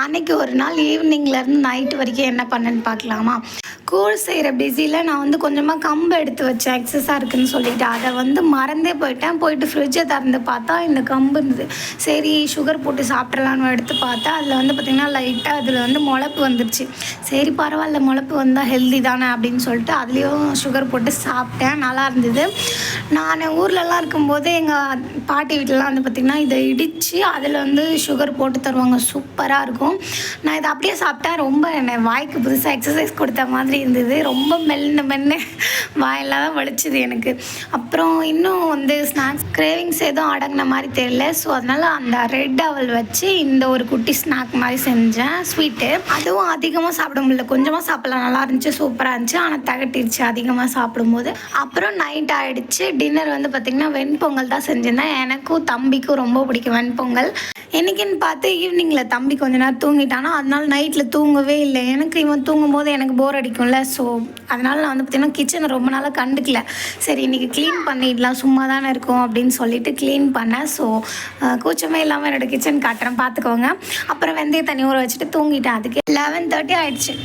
அன்னைக்கு ஒரு நாள் ஈவினிங்லேருந்து நைட் வரைக்கும் என்ன பண்ணேன்னு பார்க்கலாமா? கூழ் செய்கிற பிஸியில் நான் வந்து கொஞ்சமாக கம்பு எடுத்து வச்சேன். எக்ஸஸாக இருக்குன்னு சொல்லிட்டு அதை வந்து மறந்தே போயிட்டேன். போயிட்டு ஃப்ரிட்ஜை திறந்து பார்த்தா இந்த கம்பு இருந்தது. சரி சுகர் போட்டு சாப்பிட்றலான்னு எடுத்து பார்த்தா அதில் வந்து பார்த்திங்கன்னா லைட்டாக அதில் வந்து முளப்பு வந்துருச்சு. சரி பரவாயில்ல முளப்பு வந்தால் ஹெல்தி தானே அப்படின்னு சொல்லிட்டு அதுலேயும் சுகர் போட்டு சாப்பிட்டேன். நல்லா இருந்தது. நான் ஊர்லலாம் இருக்கும்போது எங்கள் பாட்டி வீட்டிலலாம் வந்து பார்த்திங்கன்னா இதை இடித்து அதில் வந்து சுகர் போட்டு தருவாங்க. சூப்பராக இருக்கும். நான் இதை அப்படியே சாப்பிட்டேன் ரொம்ப என்னை வாய்க்கு புதுசாக எக்ஸசைஸ் கொடுத்த மாதிரி இருந்தது. ரொம்ப மெல்ல மென்னு வாயெல்லாம் தான் வலிச்சுது எனக்கு. அப்புறம் இன்னும் வந்து ஸ்நாக்ஸ் கிரேவிங்ஸ் எதுவும் அடங்கின மாதிரி தெரியல. ஸோ அதனால் அந்த ரெட் அவல் வச்சு இந்த ஒரு குட்டி ஸ்நாக் மாதிரி செஞ்சேன். ஸ்வீட்டு அதுவும் அதிகமாக சாப்பிட முடியல. கொஞ்சமாக சாப்பிடலாம். நல்லா இருந்துச்சு சூப்பராக இருந்துச்சு. ஆனால் தகட்டிருச்சு அதிகமாக சாப்பிடும்போது. அப்புறம் நைட் ஆகிடுச்சு டின்னர் வந்து பார்த்திங்கன்னா வெண்பொங்கல் தான் செஞ்சிருந்தேன். எனக்கும் தம்பிக்கும் ரொம்ப பிடிக்கும் வெண்பொங்கல். என்னைக்குன்னு பார்த்து ஈவினிங்கில் தம்பி கொஞ்ச நேரம் தூங்கிட்டானா அதனால நைட்டில் தூங்கவே இல்லை. எனக்கு இவன் தூங்கும்போது எனக்கு போர் அடிக்கும்ல. ஸோ அதனால் நான் வந்து பார்த்திங்கன்னா கிச்சனை ரொம்ப நாளாக கண்டுக்கல. சரி இன்றைக்கி க்ளீன் பண்ணிடலாம் சும்மா தானே இருக்கும் அப்படின்னு சொல்லிட்டு க்ளீன் பண்ணேன். ஸோ கூச்சமே இல்லாமல் என்னோடய கிச்சன் காட்டுறேன் பார்த்துக்கோங்க அப்புறம் வெந்தய தண்ணி ஊற வச்சுட்டு தூங்கிட்டேன். அதுக்கு லெவன் தேர்ட்டி ஆயிடுச்சு.